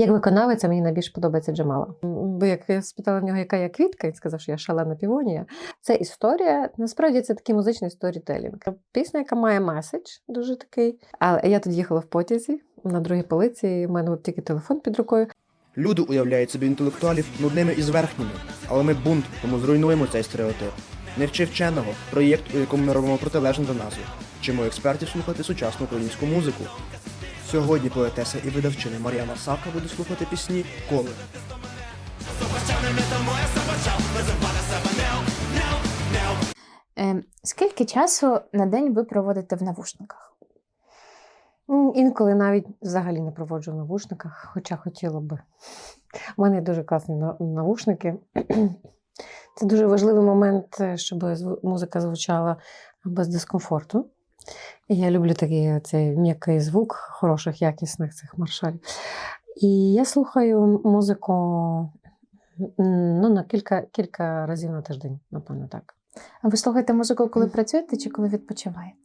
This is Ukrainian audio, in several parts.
Як виконавиця мені найбільше подобається Джамала. Бо як я спитала в нього, яка я квітка, він сказав, що я шалена півонія. Це історія. Насправді це такий музичний сторітелінг. Пісня, яка має меседж, дуже такий. Але я тут їхала в потязі на другій полиці, і в мене був тільки телефон під рукою. Люди уявляють собі інтелектуалів нудними і зверхніми, але ми бунт, тому зруйнуємо цей стереотип. Не вчи вченого проєкт, у якому ми робимо протилежне до назви. Вчимо експертів слухати сучасну українську музику. Сьогодні поетеса і видавчина Мар'яна Сака буде слухати пісні коли. Е, скільки часу на день ви проводите в навушниках? Інколи навіть взагалі не проводжу в навушниках, хоча хотіла би. У мене дуже класні навушники. Це дуже важливий момент, е, щоб музика звучала без дискомфорту. Я люблю такий цей м'який звук хороших, якісних цих маршалів. І я слухаю музику ну, на кілька, кілька разів на тиждень, напевно, так. А ви слухаєте музику, коли працюєте чи коли відпочиваєте?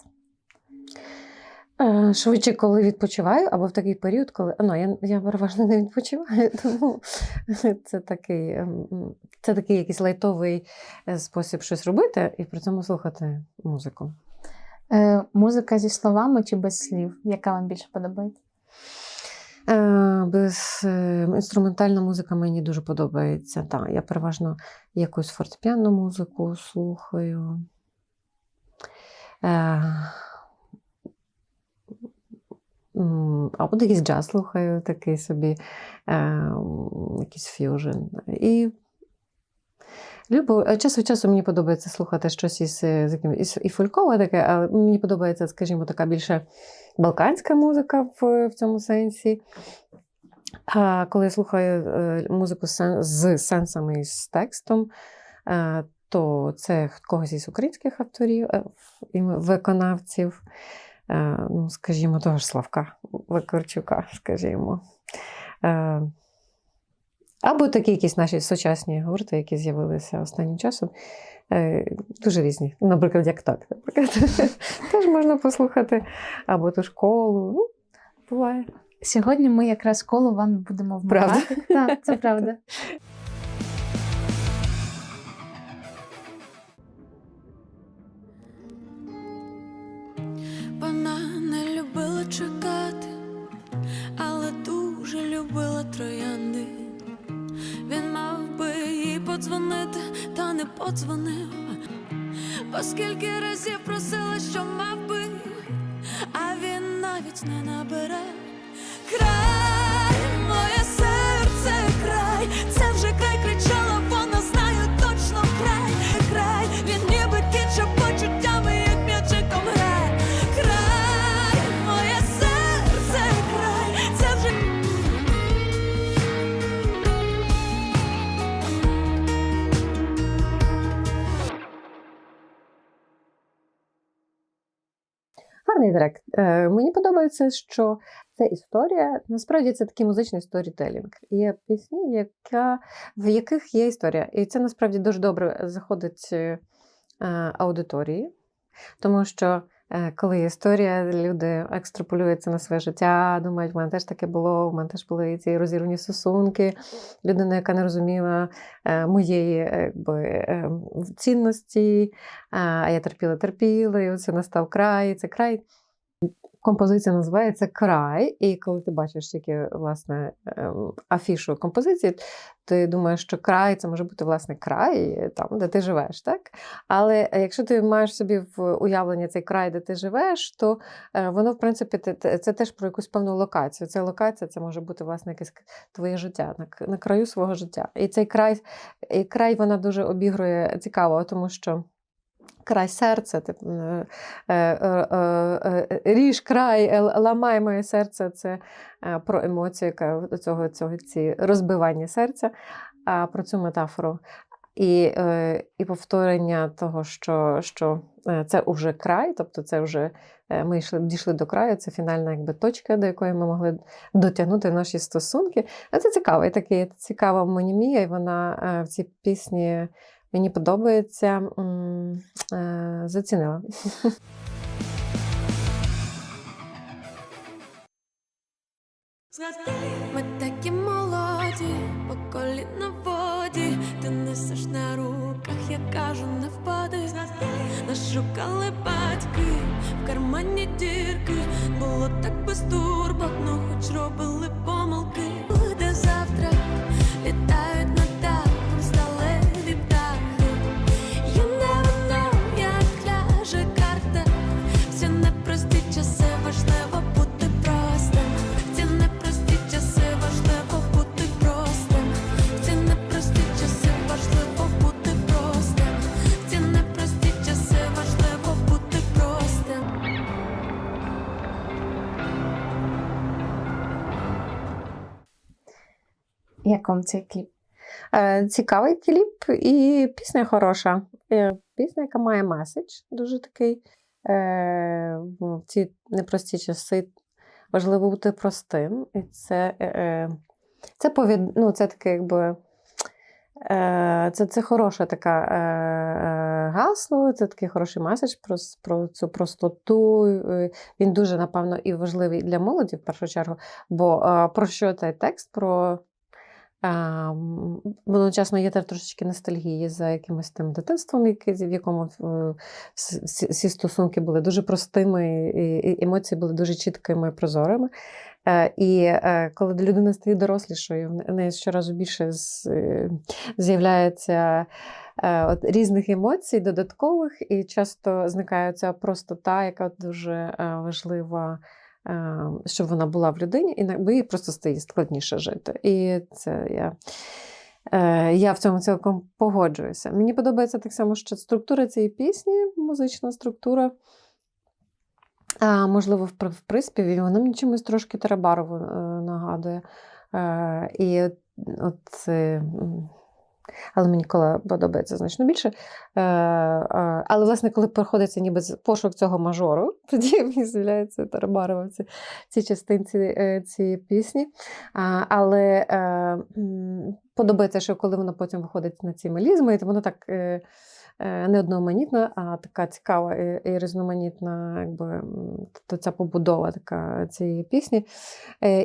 Е, Швидше, коли відпочиваю, або в такий період, коли ну, я, я переважно не відпочиваю, тому це такий, ем, це такий якийсь лайтовий е, спосіб щось робити і при цьому слухати музику. Е, музика зі словами чи без слів? Яка вам більше подобається? Е, Без е, інструментальна музика мені дуже подобається. Так, я переважно якусь фортепіанну музику слухаю. Е, Або якийсь джаз слухаю, такий собі, е, якийсь ф'южн. І Любо, час від часу мені подобається слухати щось із, е, із і фолькове таке, але мені подобається, скажімо, така більше балканська музика в, в цьому сенсі. А коли я слухаю е, музику з сенсами і з текстом, е, то це когось із українських авторів е, виконавців, е, ну, скажімо, того ж Славка Викорчука, скажімо. Або такі якісь наші сучасні гурти, які з'явилися останнім часом. Е, Дуже різні. Наприклад, як так. Наприклад, теж можна послухати. Або ту школу. Ну, буває. Сьогодні ми якраз коло вам будемо Правда? Так, це правда. Вона не любила чекати, але дуже любила троянди. Подзвонити, та не подзвонив. Оскільки разів просила, що мав би, а він навіть не набере. Край, Трек. Е, мені подобається, що це історія. Насправді це такий музичний сторітелінг. Є пісні, яка, в яких є історія. І це насправді дуже добре заходить е, аудиторії, тому що. е, Коли є історія, люди екстраполюються на своє життя, думають, в мене теж таке було, в мене теж були ці розірвані стосунки. Людина, яка не розуміла е, моєї е, якби, цінності, а я терпіла, терпіла, і оце настав край. і Це край. Композиція називається Край. І коли ти бачиш тільки власне ем, афішу композиції, ти думаєш, що край це може бути власне край, там, де ти живеш. так? Але е, якщо ти маєш собі в уявленні цей край, де ти живеш, то е, воно, в принципі, це теж про якусь певну локацію. Ця локація це може бути власне якесь твоє життя на краю свого життя. І цей край, і край вона дуже обігрує цікаво, тому що. Край серця, тип, е, е, е, е, ріж край, е, ламай моє серце це е, про емоцію, яка цього, цього ці розбивання серця, а про цю метафору. І, е, і повторення того, що, що е, це вже край, тобто це вже е, ми йшли, дійшли до краю, це фінальна якби, точка, до якої ми могли дотягнути наші стосунки. А це цікаво, і таке цікава монімія, і вона е, в цій пісні Мені подобається, е, зацінила. Ми такі молоді, по на воді, ти несеш на руках, я кажу, не впади. Нас шукали батьки, в кармані дірки, було так без турбот, ну хоч робили помилки. Як цей кліп? Е, Цікавий кліп і пісня хороша. Е, Пісня, яка має меседж, дуже такий. Е, В ці непрості часи важливо бути простим. І це, це, повід... ну, це таке, якби. Це, це хороше таке гасло, це такий хороший меседж про, про цю простоту. Він дуже, напевно, і важливий для молоді, в першу чергу. Бо про що цей текст? Про Одночасно є трошечки ностальгії за якимось тим дитинством, в якому е, всі стосунки були дуже простими, і емоції були дуже чіткими і прозорими. Е, І е, коли людина стає дорослішою, в неї щоразу більше з'являється от різних емоцій, додаткових, і часто зникає ця простота, яка дуже важлива щоб вона була в людині, і їй просто стає складніше жити. І це я. е, Я в цьому цілком погоджуюся. Мені подобається так само, що структура цієї пісні, музична структура, а, можливо, в, приспіві, вона мені чимось трошки Тарабарову е, нагадує. Е, І от, е, але мені кола подобається значно більше. Е, але, власне, коли проходиться ніби пошук цього мажору, тоді мені з'являється Тарабарова ці, цій частинці е, цієї пісні. Але е, подобається, що коли воно потім виходить на ці мелізми, то воно так. Не одноманітна, а така цікава і, різноманітна, якби м, т- ця побудова така цієї пісні.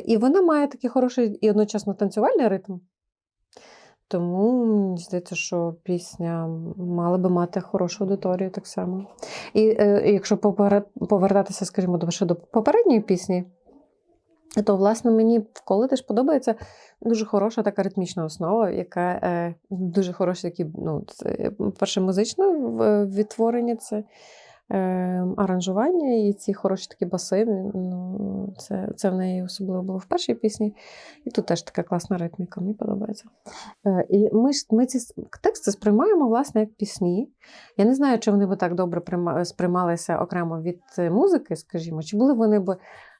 І вона має такий хороший і одночасно танцювальний ритм. Тому мені здається, що пісня мала би мати хорошу аудиторію так само. І е, якщо повертатися, скажімо, до, ще до попередньої пісні, то, власне, мені вколи теж подобається дуже хороша така ритмічна основа, яка е, дуже хороші такі, ну, перше, музичне відтворення, це аранжування і ці хороші такі баси. Ну, це, це в неї особливо було в першій пісні. І тут теж така класна ритміка, мені подобається. Е, І ми, ми ці тексти сприймаємо, власне, як пісні. Я не знаю, чи вони би так добре сприймалися окремо від е, музики, скажімо, чи були вони б,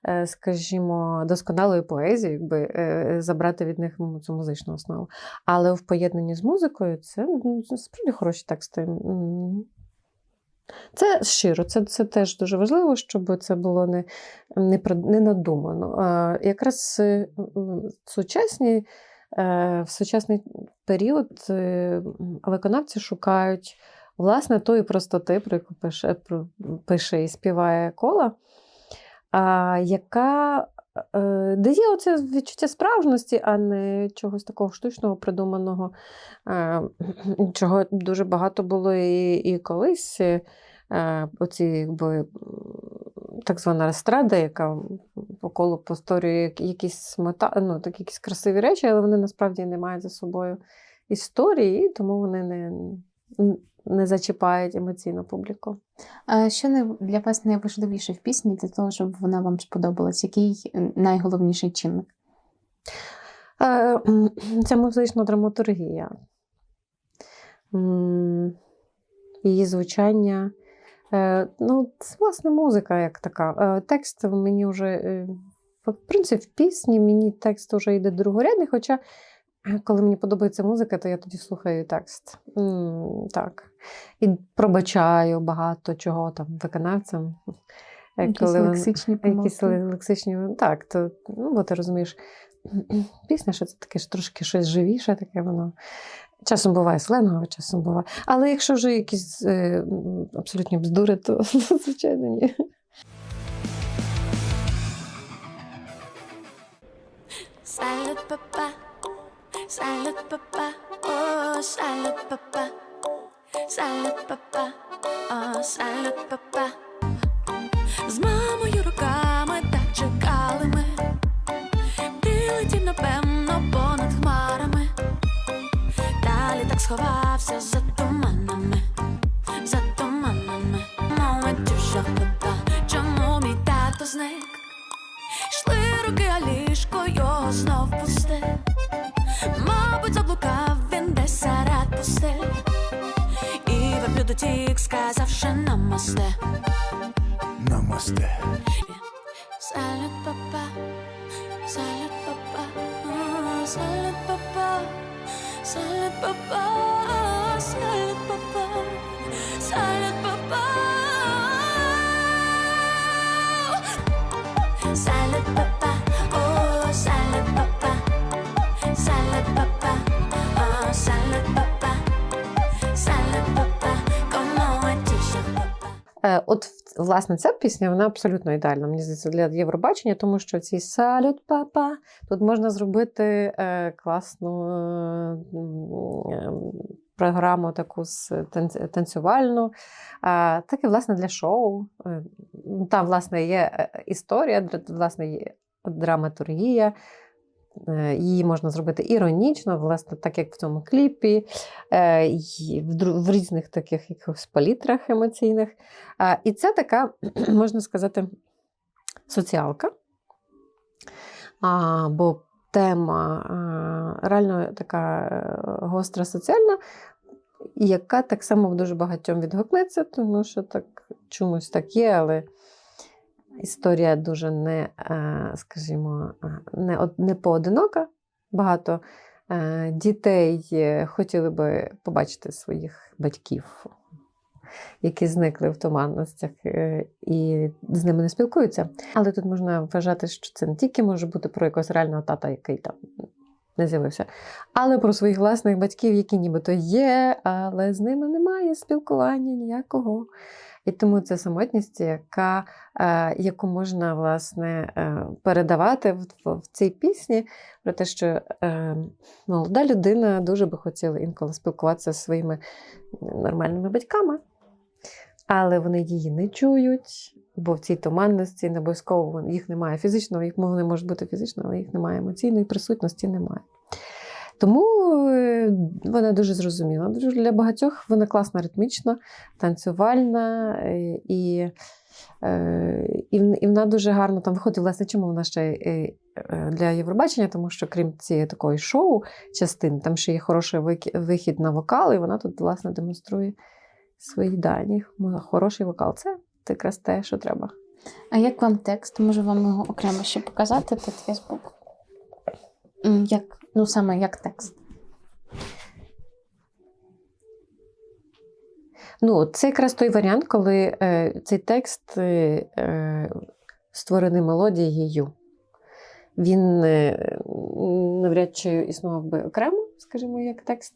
е, скажімо, досконалою поезією, якби забрати від них цю музичну основу. Але в поєднанні з музикою ну, це справді хороші тексти. Це щиро, це, це теж дуже важливо, щоб це було не, не, не надумано. А, якраз е, сучасні, е, в сучасний період е, виконавці шукають власне тої простоти, про яку пише, пише і співає кола, яка дає оце відчуття справжності, а не чогось такого штучного, придуманого, чого дуже багато було і, і колись. Е, Оці, якби, так звана естрада, яка по колу повторює якісь мета, ну, так, якісь красиві речі, але вони насправді не мають за собою історії, тому вони не, не зачіпають емоційно публіку. А що для вас найважливіше в пісні для того, щоб вона вам сподобалась? Який е, найголовніший чинник? Е, Це музична драматургія. Її звучання. Е, Ну, це, власне, музика як така. Е, Текст мені вже, е, в принципі, в пісні мені текст вже йде другорядний, хоча коли мені подобається музика, то я тоді слухаю текст. Так. І пробачаю багато чого там виконавцям. Якісь коли лексичні помилки? ле- лексичні, так, то, ну, бо ти розумієш, пісня, що це таке ж трошки щось живіше, таке воно. Часом буває сленгове, часом буває. Але якщо вже якісь е, абсолютні бздури, то звичайно ні. Salad papa, salad papa, oh salad papa, сховався за туманами, за туманами. Що папа, чому мій тато зник? Йшли руки, а ліжко його знов пусте. Мабуть, заблукав він десь серед пустель. І верблюд утік, сказавши намасте. Намасте. Салют, папа, салют, папа, салют, папа, Sa papa, oh papa Salad papa, oh papa papa, papa? Euh, власне, ця пісня вона абсолютно ідеальна, мені здається, для Євробачення, тому що ці салют папа тут можна зробити е, класну е, е, програму таку танцювальну, так і власне для шоу. Там, власне, є історія, власне, є драматургія. Е, Її можна зробити іронічно, власне, так як в цьому кліпі, е, в, різних таких якихось палітрах емоційних. І це така, можна сказати, соціалка. Бо тема реально така е, гостра соціальна, яка так само дуже багатьом відгукнеться, тому що так чомусь так є, але історія дуже не, е, скажімо, е, не, не поодинока. Багато е, дітей хотіли би побачити своїх батьків які зникли в туманностях і з ними не спілкуються. Але тут можна вважати, що це не тільки може бути про якогось реального тата, який там не з'явився, але про своїх власних батьків, які нібито є, але з ними немає спілкування ніякого. І тому це самотність, яка, е, яку можна власне е, передавати в, в, цій пісні, про те, що е, молода людина дуже би хотіла інколи спілкуватися зі своїми нормальними батьками, але вони її не чують, бо в цій туманності не обов'язково їх немає фізично, їх вони можуть бути фізично, але їх немає емоційної присутності немає. Тому е, вона дуже зрозуміла. Для багатьох вона класна, ритмічна, танцювальна е, і, е, і, і вона дуже гарно там виходить. Власне, чому вона ще для Євробачення, тому що крім цієї такої шоу частини, там ще є хороший вихід на вокал, і вона тут, власне, демонструє свої дані. Хороший вокал це якраз те, що треба. А як вам текст? Можу вам його окремо ще показати тут збоку. Як, ну саме як текст. Ну, це якраз той варіант, коли е, цей текст е, е, створений мелодією. Він е, навряд чи існував би окремо, скажімо, як текст.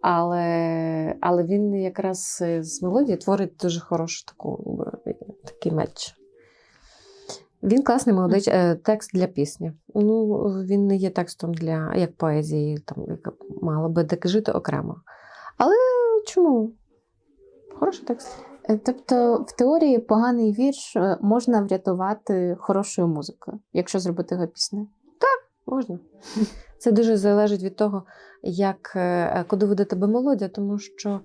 Але, але він якраз е, з мелодії творить дуже хорошу таку, такий меч. Він класний молодий е, текст для пісні. Ну, він не є текстом для як поезії, там, яка мала би так жити окремо. Але чому? Хороший текст. Е, Тобто, в теорії поганий вірш е, можна врятувати хорошою музикою, якщо зробити його піснею. Можна. Це дуже залежить від того, як, куди веде тебе мелодія, тому що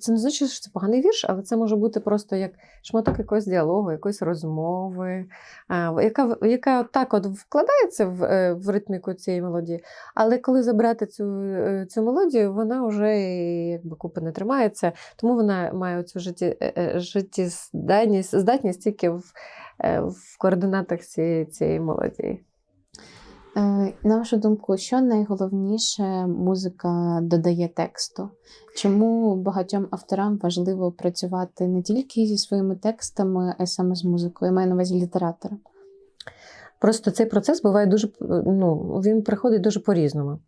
це не значить, що це поганий вірш, але це може бути просто як шматок якогось діалогу, якоїсь розмови, е, яка, яка так от вкладається в, е, в ритміку цієї мелодії. Але коли забрати цю, е, цю мелодію, вона вже якби купи не тримається, тому вона має цю е, е, життєздатність здатність тільки в, е, в координатах цієї, цієї мелодії. Е, На вашу думку, що найголовніше музика додає тексту? Чому багатьом авторам важливо працювати не тільки зі своїми текстами, а й саме з музикою? Я маю на увазі літератора. Просто цей процес буває дуже, ну, він приходить дуже по-різному.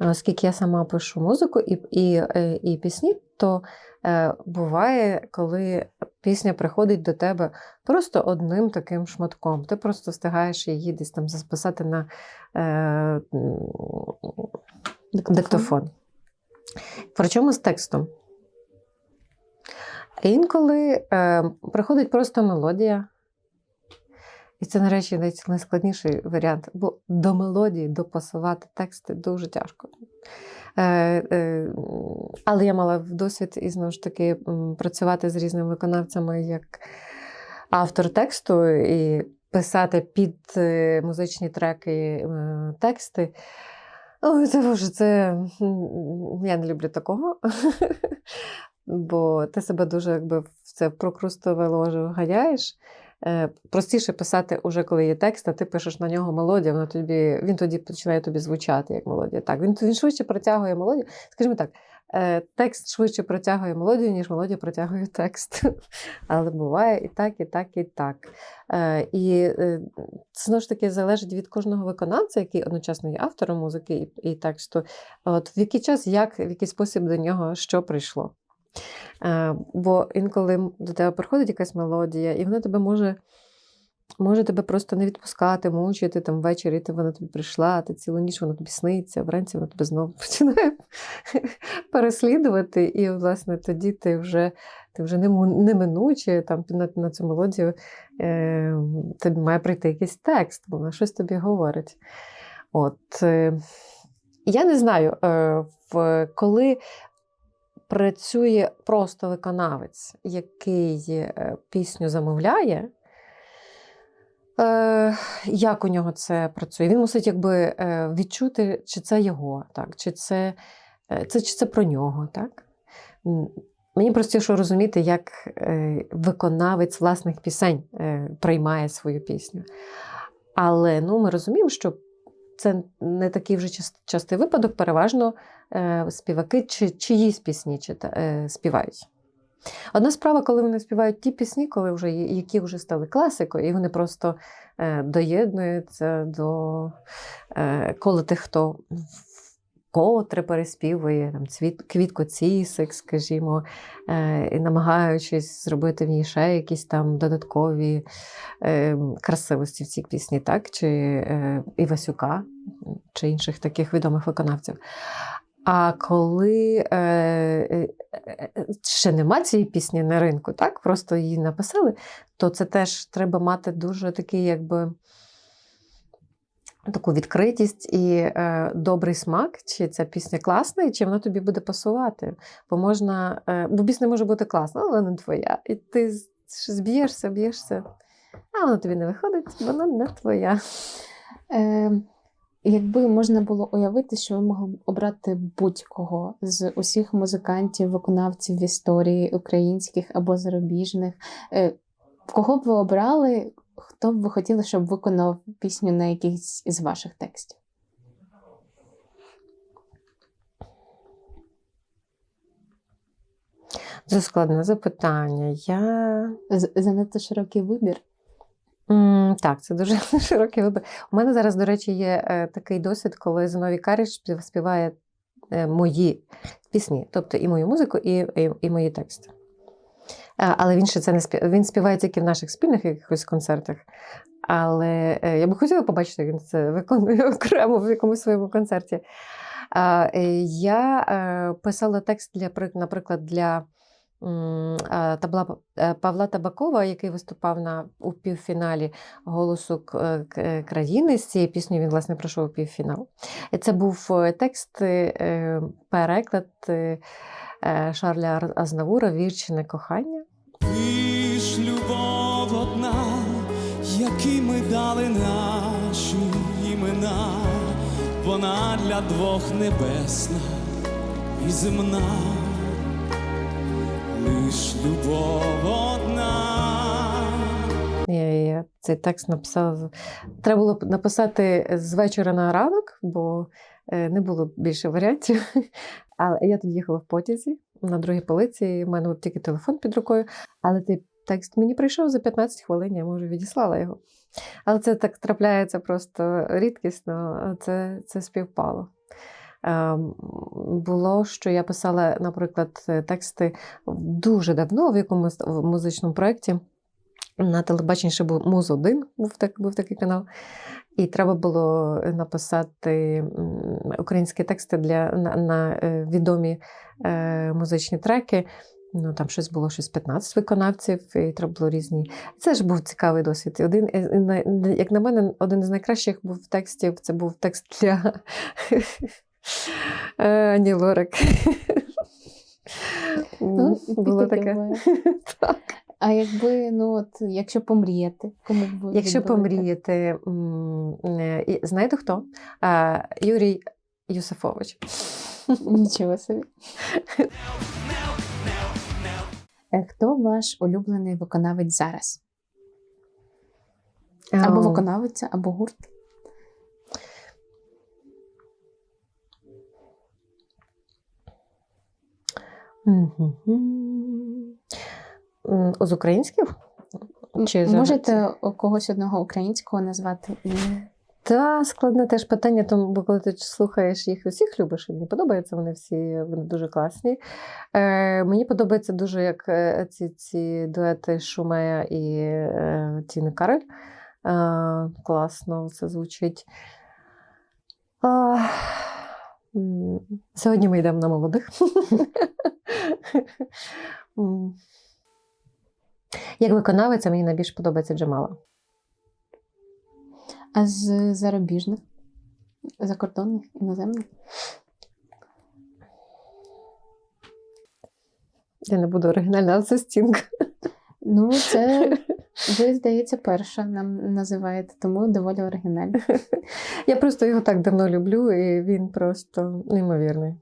Оскільки я сама пишу музику і, і, е, і пісні, то е, буває, коли пісня приходить до тебе просто одним таким шматком. Ти просто встигаєш її десь там записати на е, диктофон. диктофон. Причому з текстом. Інколи е, приходить просто мелодія. І це, нарешті, найскладніший варіант, бо до мелодії допасувати тексти дуже тяжко. Е, е, але я мала досвід і знову ж таки працювати з різними виконавцями як автор тексту і писати під е, музичні треки тексти. Ой, це вже це я не люблю такого. Бо ти себе дуже якби в це прокрустове ложе вганяєш. Е, простіше писати уже коли є текст, а ти пишеш на нього мелодію, воно тобі, він тоді починає тобі звучати як мелодія. Так, він, він швидше протягує мелодію. Скажімо так, е, текст швидше протягує мелодію, ніж мелодія протягує текст. Але буває і так, і так, і так. Е, І це знову ж таки залежить від кожного виконавця, який одночасно є автором музики і, і тексту. От в який час, як, в який спосіб до нього що прийшло. Е, Бо інколи до тебе приходить якась мелодія, і вона тебе може. Може тебе просто не відпускати, мучити там ввечері, ти вона тобі прийшла, ти цілу ніч вона тобі сниться, вранці вона тебе знову починає переслідувати. І, власне, тоді ти вже, ти вже неминуче там, на, на цю мелодію е, тобі має прийти якийсь текст, бо вона щось тобі говорить. От, е, я не знаю, е, в, коли працює просто виконавець, який е, пісню замовляє. Е, як у нього це працює? Він мусить якби е, відчути, чи це його, так, чи це, це, чи це про нього. Так? Мені простіше розуміти, як виконавець власних пісень приймає свою пісню. Але ну, ми розуміємо, що це не такий вже частий випадок, переважно е, співаки чи чиїсь пісні е, співають. Одна справа, коли вони співають ті пісні, коли вже, які вже стали класикою, і вони просто е, доєднуються до коли тих, хто котре переспівує там, цвіт, квітко цісик, скажімо, е, намагаючись зробити в ній ще якісь там додаткові е, красивості в цій пісні, так? чи е, Івасюка, чи інших таких відомих виконавців. А коли е, е, е, ще нема цієї пісні на ринку, так? просто її написали, то це теж треба мати дуже такий, якби. Таку відкритість і е, добрий смак, чи ця пісня класна, і чи вона тобі буде пасувати. Бо можна, е, бо пісня може бути класна, але не твоя. І ти зб'єшся, б'єшся, а вона тобі не виходить, вона не твоя. Е, якби можна було уявити, що ви могли б обрати будь-кого з усіх музикантів, виконавців в історії українських або зарубіжних, е, кого б ви обрали, хто б ви хотіли, щоб виконав пісню на якийсь із ваших текстів? Це складне запитання. Я З- Занадто широкий вибір. М, Так, це дуже широкий вибір. У мене зараз, до речі, є е, такий досвід, коли Зиновій Каріч співає е, мої пісні, тобто і мою музику, і, і, і мої тексти. Е, Але він ще це не співає. Він співає тільки в наших спільних якихось концертах. Але е, я би хотіла побачити, як він це виконує окремо в якомусь своєму концерті. Е, Я писала текст для прик- наприклад, для Табла Павла Табакова, який виступав на у півфіналі голосу країни. З цією піснею він власне пройшов у півфінал. Це був текст, переклад Шарля Азнавура Вірчине кохання. Ти ж любов одна, які ми дали наші імена, вона для двох небесна і земна, лиш любов одна. Я, цей текст написала. Треба було написати з вечора на ранок, бо е, не було більше варіантів. Але я тоді їхала в потязі на другій полиці. У мене був тільки телефон під рукою. Але цей текст мені прийшов за 15 хвилин, я може відіслала його. Але це так трапляється просто рідкісно, це, це співпало. Ем, Було, що я писала, наприклад, тексти дуже давно в якомусь музичному проєкті. На телебаченні ще був Муз 1 був, так, був такий канал. І треба було написати українські тексти для, на, на е, відомі е, музичні треки. Ну, там щось було щось 15 виконавців, і треба було різні. Це ж був цікавий досвід. Один, як на мене, один із найкращих був текстів це був текст для е, Ані Лорак. Ну, Було таке таке. Так. А якби, ну от, якщо помріяти, кому б Якщо помріяти, е, знаєте хто? Юрій Юсифович. Нічого собі. Е, Хто ваш улюблений виконавець зараз? Або Ем, виконавиця, або гурт. З українських? Чи Можете когось одного українського назвати і Та складне теж питання, тому бо коли ти слухаєш їх, усіх любиш, і мені подобається, вони всі вони дуже класні. Е, мені подобається дуже, як е, ці, ці дуети Шумея і е, Тіни Карель. Е, класно це звучить. М, сьогодні ми йдемо на молодих. Як виконавиця, мені найбільше подобається Джамала. А з зарубіжних, закордонних, іноземних? Я не буду оригінальна, але це стінг. Ну, це ви, здається, перша нам називаєте, тому доволі оригінально. Я просто його так давно люблю, і він просто неймовірний.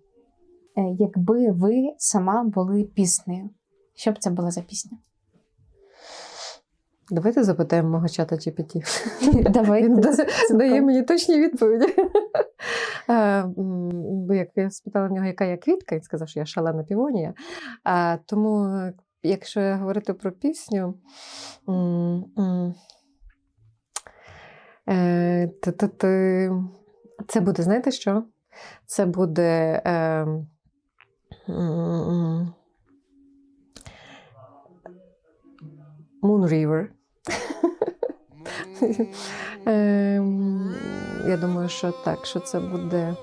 Е, Якби ви сама були піснею, що б це була за пісня? Давайте запитаємо мого чата GPT. Давайте. Він дає мені точні відповіді. Е, Бо як я спитала в нього, яка я квітка, він сказав, що я шалена півонія. Тому, е, якщо говорити про пісню, е, це буде, знаєте що? Це буде. е, Moon River. Ем, Я думаю, що так, що це буде.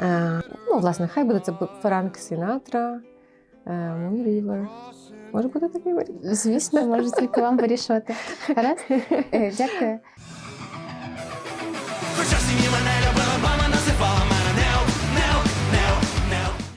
е, Ну, власне, хай буде це Франк Сінатра, е, Moon River. Може бути такий варіант. Звісно, можу тільки вам вирішувати. Гаразд? Е, Дякую. Хоча всі мене